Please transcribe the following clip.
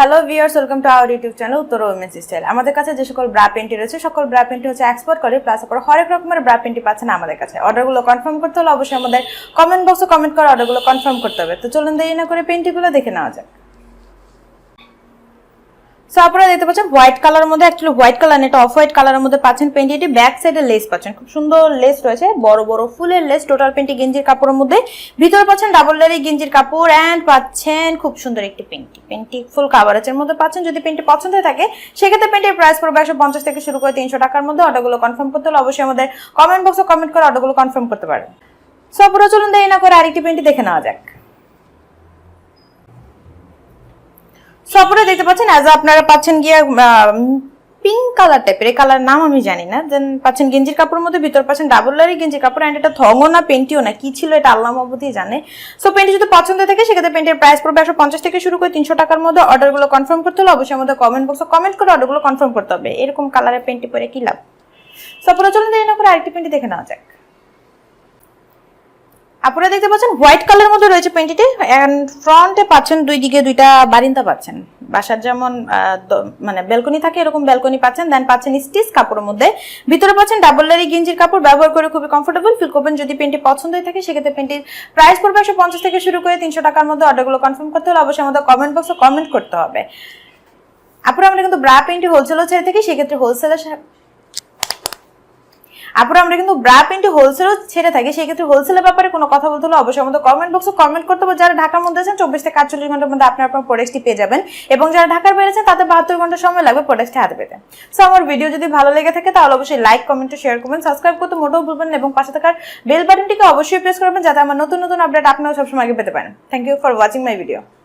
Hello viewers welcome to our YouTube channel Uttar women's style আমাদের কাছে যে সকল ব্রা পেন্টি রয়েছে, সকল ব্রা পেন্টি হচ্ছে এক্সপোর্ট করে প্লাস আপনার হরেক রকমের ব্রা পেন্টি পাচ্ছেন আমাদের কাছে। অর্ডারগুলো কনফার্ম করতে হলে অবশ্যই আমাদের কমেন্ট বক্সে কমেন্ট করে অর্ডারগুলো কনফার্ম করতে হবে। তো চলুন দেরি না করে পেন্টিগুলো দেখে নেওয়া যাক। আপনারা দেখতে পাচ্ছেন হোয়াইট কালারের মধ্যে অ্যাকচুয়ালি হোয়াইট কালার এটা অফ হোয়াইট কালারের মধ্যে পাচ্ছেন পেন্টি এটি ব্যাক সাইডে লেস পাচ্ছেন। খুব সুন্দর লেস রয়েছে, বড় বড় ফুলের লেস টোটাল পেন্টি গেঞ্জির কাপড়ের মধ্যে। ভিতরে পাচ্ছেন ডাবল লেয়ারি গেঞ্জির কাপড় অ্যান্ড পাচ্ছেন খুব সুন্দর একটি পেন্টি পেন্টি ফুল কাভারেজের মধ্যে পাচ্ছেন, যদি পেন্টি পছন্দ থাকে, সেক্ষেত্রে পেন্টির প্রাইস পড়বে একশো পঞ্চাশ থেকে শুরু করে তিনশো টাকার মধ্যে। অর্ডারগুলো কনফার্ম করতে হলে অবশ্যই আমাদের কমেন্ট বক্সে কমেন্ট করে অর্ডারগুলো কনফার্ম করতে পারেন। সো আপনারা চলুন দেরি না করে আরেকটি পেন্টি দেখে নেওয়া যাক। সপরে দেখতে পাচ্ছেন? অ্যাজ আপনারা পাচ্ছেন গিয়ে পিঙ্ক কালার টাইপের এই কালার নাম আমি জানি না। দেন পাচ্ছেন গেঞ্জির কাপড়ের মধ্যে, ভিতর পাচ্ছেন ডাবল লারি গেঞ্জির কাপড়। অ্যান্ড এটা থঙও না পেন্টিও না। কি ছিল এটা আল্লাহ মহবুদই জানে। সো পেন্টি যদি পছন্দ থাকে, সেক্ষেত্রে পেন্টের প্রাইস পড়বে একশো পঞ্চাশ থেকে শুরু করে তিনশো টাকার মধ্যে। অর্ডারগুলো কনফার্ম করতে হলে অবশ্যই আমাদের কমেন্ট বক্সে কমেন্ট করে অর্ডারগুলো কনফার্ম করতে হবে। এরকম কালারের পেন্টি পরে কি লাভ? সো চলুন দেরি না করে আরেকটি পেন্টি দেখে নেওয়া যাক। আপনারা দেখতে পাচ্ছেন হোয়াইট কালারের মধ্যে রয়েছে পেন্টিটি অ্যান্ড ফ্রন্টে পাচ্ছেন, দুই দিকে দুইটা বারিন্দা পাচ্ছেন। বাসার যেমন মানে ব্যালকনি থাকে, এরকম ব্যালকনি পাচ্ছেন। দেন পাচ্ছেন স্টিচ কাপড়ের মধ্যে। ভিতরে পাচ্ছেন ডাবল লারি গেঞ্জির কাপড়, ব্যবহার করে খুবই কমফোর্টেবল ফিল করবেন যদি পেন্টি পছন্দ হয়ে থাকে, সেক্ষেত্রে পেন্টির প্রাইস পড়বে একশো পঞ্চাশ থেকে শুরু করে তিনশো টাকার মধ্যে। অর্ডারগুলো কনফার্ম করতে হলে অবশ্যই আমাদের কমেন্ট বক্সে কমেন্ট করতে হবে। আপনারা আমরা কিন্তু ব্রা পেন্টি হোলসেলও ছেড়ে থাকি, সেক্ষেত্রে হোলসেলের তারপরে আমরা কিন্তু ব্রা পেন্টি হোলসেলও ছেড়ে থাকি। সেই ক্ষেত্রে হোলসেলের ব্যাপারে কোনো কথা বলতে হলে অবশ্যই আমাদের কমেন্ট বক্সে কমেন্ট করতে হবে। যারা ঢাকার মধ্যে আছেন, চব্বিশ থেকে আটচল্লিশ ঘণ্টার মধ্যে আপনি আপনার প্রোডাক্টটি পেয়ে যাবেন। এবং যারা ঢাকার বাইরে আছেন, তাদের বাহাত্তর ঘণ্টা সময় লাগবে প্রোডাক্টটি হাতে পেতে। সো আমার ভিডিও যদি ভালো লেগে থাকে, তাহলে অবশ্যই লাইক কমেন্ট শেয়ার করবেন। সাবস্ক্রাইব করতে মোটেও ভুলবেন এবং পাশে থাকার বেল বাটনটিকে অবশ্যই প্রেস করবেন, যাতে আমার নতুন নতুন আপডেট আপনারা সবসময় আগে পেতে পারেন। Thank you for watching my video